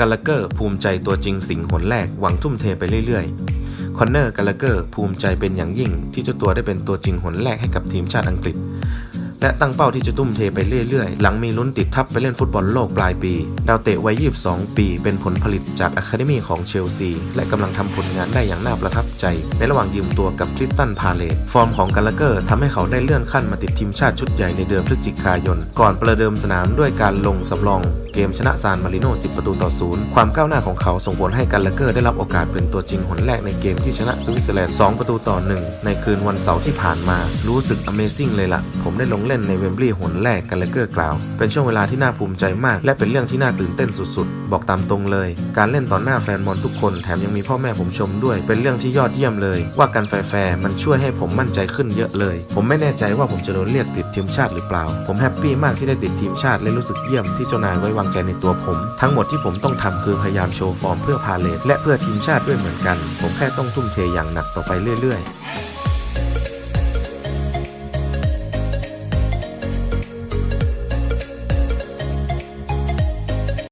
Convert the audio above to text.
กาลเกอร์ภูมิใจตัวจริงสิงหนแรกหวังทุ่มเทไปเรื่อยๆ คอนเนอร์กาลเกอร์ภูมิใจเป็นอย่างยิ่งที่เจ้าตัวได้เป็นตัวจริงหนแรกให้กับทีมชาติอังกฤษ และตั้งเป้าที่จะทุ่มเทไปเรื่อยๆ หลังมีลุ้นติดทับไปเล่นฟุตบอลโลกปลายปี ดาวเตะวัย 22 ปี เป็นผลผลิตจากอะคาเดมีของเชลซี และกำลังทำผลงานได้อย่างน่าประทับใจ ในระหว่างยืมตัวกับคริสตันพาเลตฟอร์มของกาลาเกอร์ทำให้เขาได้เลื่อนขั้นมาติดทีมชาติชุดใหญ่ในเดือนพฤศจิกายน ก่อนประเดิมสนามด้วยการลงสำรอง เกมชนะซานมาริโน10 ประตูต่อศูนย์ความก้าวหน้าของเขาส่งผลให้กาลาเกอร์ได้รับโอกาสเป็นตัวจริงหนแรกในเกมที่ชนะสวิตเซอร์แลนด์ 2 ประตูต่อ 1 ในคืนวันเสาร์ที่ผ่านมา รู้สึก Amazing เลยล่ะ ผมได้ลงเล่นในเวมบลีย์หนแรกกาลเกอร์กล่าว เป็นช่วงเวลาที่น่าภูมิใจมาก และเป็นเรื่องที่น่าตื่นเต้นสุดๆ บอกตามตรงเลย การเล่นต่อหน้าแฟนบอลทุกคนแถมยังมีพ่อแม่ผมชมด้วย เป็นเรื่องที่ยอดเยี่ยมเลย ว่าการแฟร์มันช่วยให้ผมมั่นใจขึ้นเยอะเลย ผมไม่แน่ใจว่าผมจะโดนเรียกติดทีมชาติหรือเปล่า ผมแฮปปี้มากที่ได้ติดทีมชาติและรู้สึกเยี่ยมที่เจ้านายไว้วางใจในตัวผม ทั้งหมดที่ผมต้องทำคือพยายามโชว์ฟอร์มเพื่อพาเลทและเพื่อทีมชาติด้วยเหมือนกัน ผมแค่ต้องทุ่มเทอย่างหนักต่อไปเรื่อย ๆ